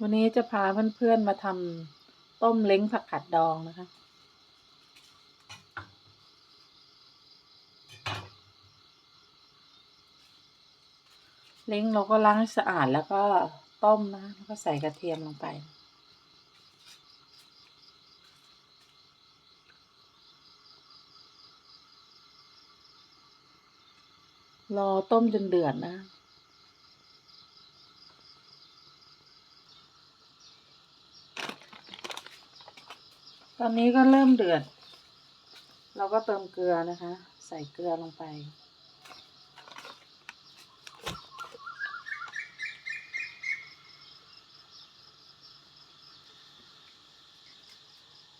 วันนี้จะพาเพื่อนๆมาทำต้มเล้งผักกาดดองนะคะ เล้งเราก็ล้างให้สะอาดแล้วก็ต้มนะแล้วก็ใส่กระเทียมลงไป รอต้มจนเดือดนะ ตอนนี้ก็เริ่มเดือด เราก็เติมเกลือนะคะ ใส่เกลือลงไป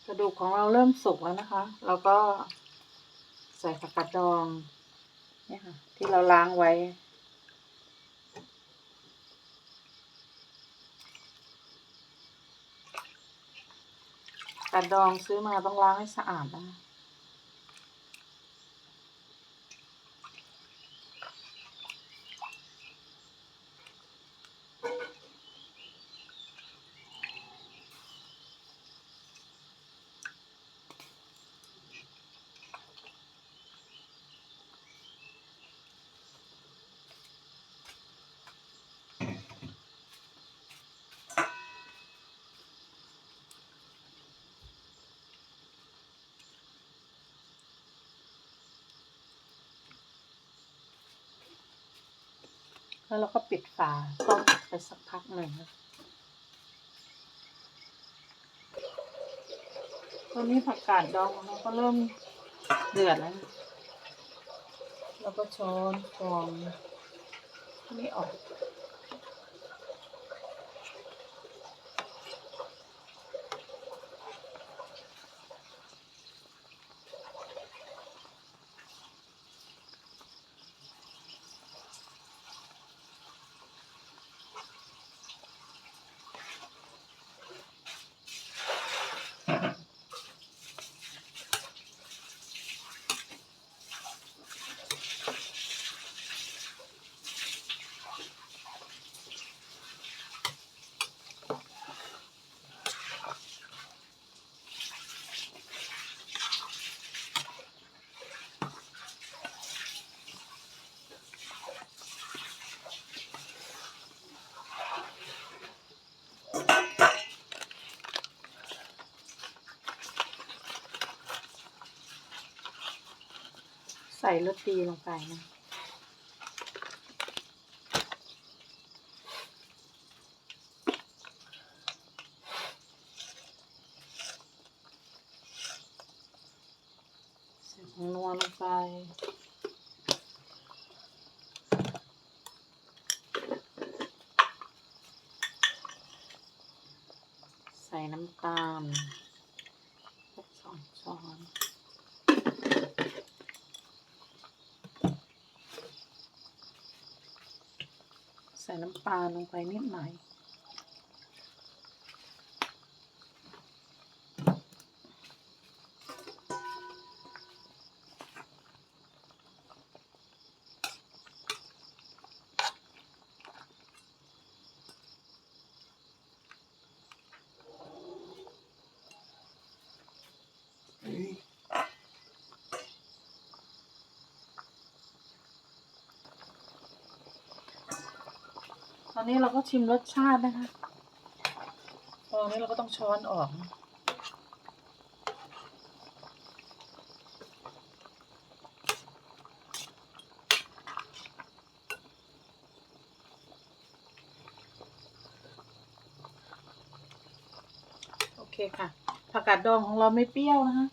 กระดูกของเราเริ่มสุกแล้วนะคะ เราก็ใส่ผักกาดดองเนี่ยค่ะ ที่เราล้างไว้ กระดองซื้อมาต้องล้างให้สะอาดนะ แล้วเราก็ปิดฝาต้มไปสักพักหนึ่งตอนนี้ผักกาดดองเราก็เริ่มเดือดแล้วนะเราก็ช้อนฟองนี่ออก ใส่รสดีลงไปนะใส่ผงนัวลงไปใส่น้ำตาลสักสองช้อน ใส่น้ำปลาลงไปนิดหน่อย อนนี้เราก็ชิมรสชาตินะคะ ตอนนี้เราก็ต้องช้อนออก โอเคค่ะ ผักกาดดองของเราไม่เปรี้ยวนะคะ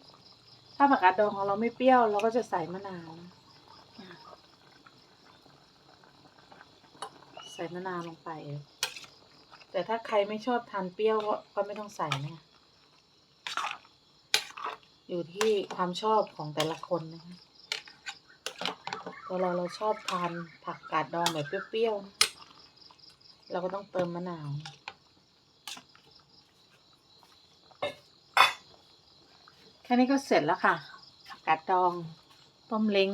ถ้าผักกาดดองของเราไม่เปรี้ยว เราก็จะใส่มะนาวนะ ส่มะนาวลงไป แต่ถ้าใครไม่ชอบทานเปรี้ยวก็ก็ไม่ต้องใส่นะอยู่ที่ความชอบของแต่ละคนนะคะตัวเราเราชอบทานผักกาดดองแบบเปรี้ยวๆ เราก็ต้องเติมมะนาว แค่นี้ก็เสร็จแล้วค่ะ ผักกาดดอง ต้มเล้ง